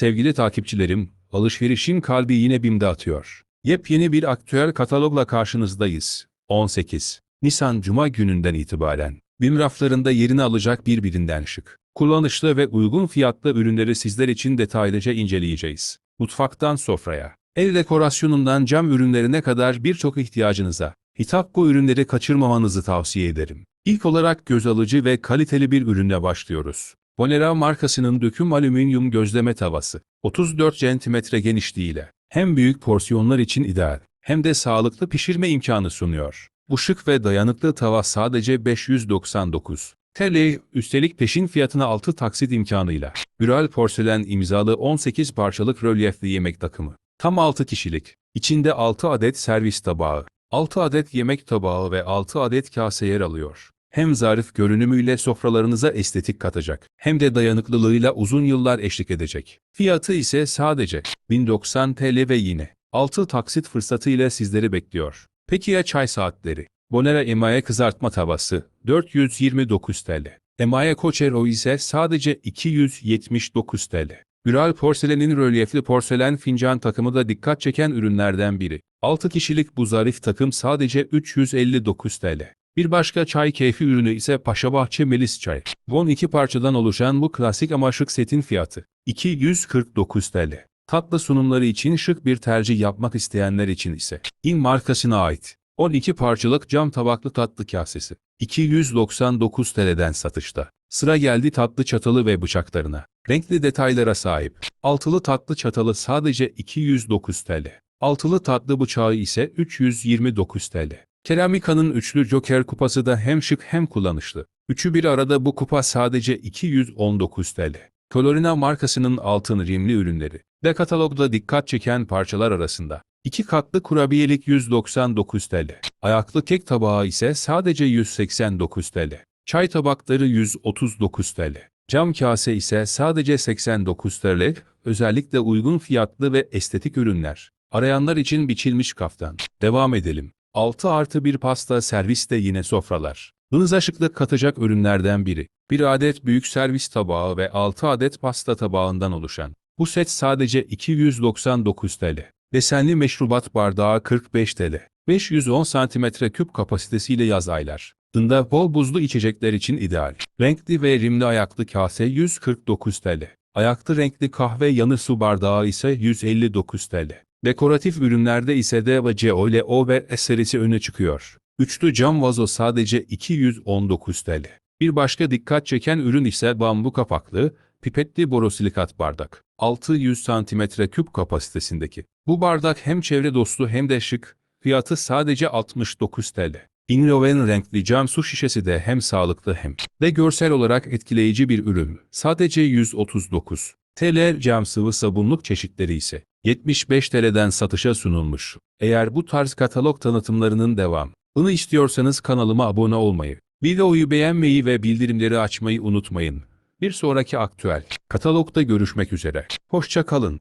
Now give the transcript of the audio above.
Sevgili takipçilerim, alışverişin kalbi yine BİM'de atıyor. Yepyeni bir aktüel katalogla karşınızdayız. 18 Nisan Cuma gününden itibaren BİM raflarında yerini alacak birbirinden şık, kullanışlı ve uygun fiyatlı ürünleri sizler için detaylıca inceleyeceğiz. Mutfaktan sofraya, el dekorasyonundan cam ürünlerine kadar birçok ihtiyacınıza hitap ürünleri kaçırmamanızı tavsiye ederim. İlk olarak göz alıcı ve kaliteli bir ürünle başlıyoruz. Bonera markasının döküm alüminyum gözleme tavası, 34 cm genişliğiyle hem büyük porsiyonlar için ideal hem de sağlıklı pişirme imkanı sunuyor. Bu şık ve dayanıklı tava sadece 599 TL, üstelik peşin fiyatına 6 taksit imkanıyla. Büral porselen imzalı 18 parçalık rölyefli yemek takımı. Tam 6 kişilik. İçinde 6 adet servis tabağı, 6 adet yemek tabağı ve 6 adet kase yer alıyor. Hem zarif görünümüyle sofralarınıza estetik katacak, hem de dayanıklılığıyla uzun yıllar eşlik edecek. Fiyatı ise sadece 1090 TL ve yine 6 taksit fırsatı ile sizleri bekliyor. Peki ya çay saatleri? Bonera emaye kızartma tavası 429 TL. Emaye Cochero ise sadece 279 TL. Büral porselenin rölyefli porselen fincan takımı da dikkat çeken ürünlerden biri. 6 kişilik bu zarif takım sadece 359 TL. Bir başka çay keyfi ürünü ise Paşabahçe Melis Çay. 12 parçadan oluşan bu klasik ama setin fiyatı 249 TL. Tatlı sunumları için şık bir tercih yapmak isteyenler için ise İN markasına ait 12 parçalık cam tabaklı tatlı kasesi 299 TL'den satışta. Sıra geldi tatlı çatalı ve bıçaklarına. Renkli detaylara sahip. Altılı tatlı çatalı sadece 209 TL. Altılı tatlı bıçağı ise 329 TL. Keramika'nın üçlü Joker kupası da hem şık hem kullanışlı. Üçü bir arada bu kupa sadece 219 TL. Colorina markasının altın rimli ürünleri de katalogda dikkat çeken parçalar arasında. İki katlı kurabiyelik 199 TL. Ayaklı kek tabağı ise sadece 189 TL. Çay tabakları 139 TL. Cam kase ise sadece 89 TL. Özellikle uygun fiyatlı ve estetik ürünler. Arayanlar için biçilmiş kaftan. Devam edelim. 6 artı bir pasta servis de yine sofralar. Hınıza şıklık katacak ürünlerden biri. Bir adet büyük servis tabağı ve 6 adet pasta tabağından oluşan. Bu set sadece 299 TL. Desenli meşrubat bardağı 45 TL. 510 cm küp kapasitesiyle yaz aylar. Dında bol buzlu içecekler için ideal. Renkli ve rimli ayaklı kase 149 TL. Ayaklı renkli kahve yanı su bardağı ise 159 TL. Dekoratif ürünlerde ise D ve C O ve S serisi öne çıkıyor. Üçlü cam vazo sadece 219 TL. Bir başka dikkat çeken ürün ise bambu kapaklı, pipetli borosilikat bardak. 600 cm küp kapasitesindeki. Bu bardak hem çevre dostu hem de şık, fiyatı sadece 69 TL. Innoven renkli cam su şişesi de hem sağlıklı hem de görsel olarak etkileyici bir ürün. Sadece 139 TL cam sıvı sabunluk çeşitleri ise 75 TL'den satışa sunulmuş. Eğer bu tarz katalog tanıtımlarının devamını istiyorsanız kanalıma abone olmayı, videoyu beğenmeyi ve bildirimleri açmayı unutmayın. Bir sonraki aktüel katalogda görüşmek üzere. Hoşça kalın.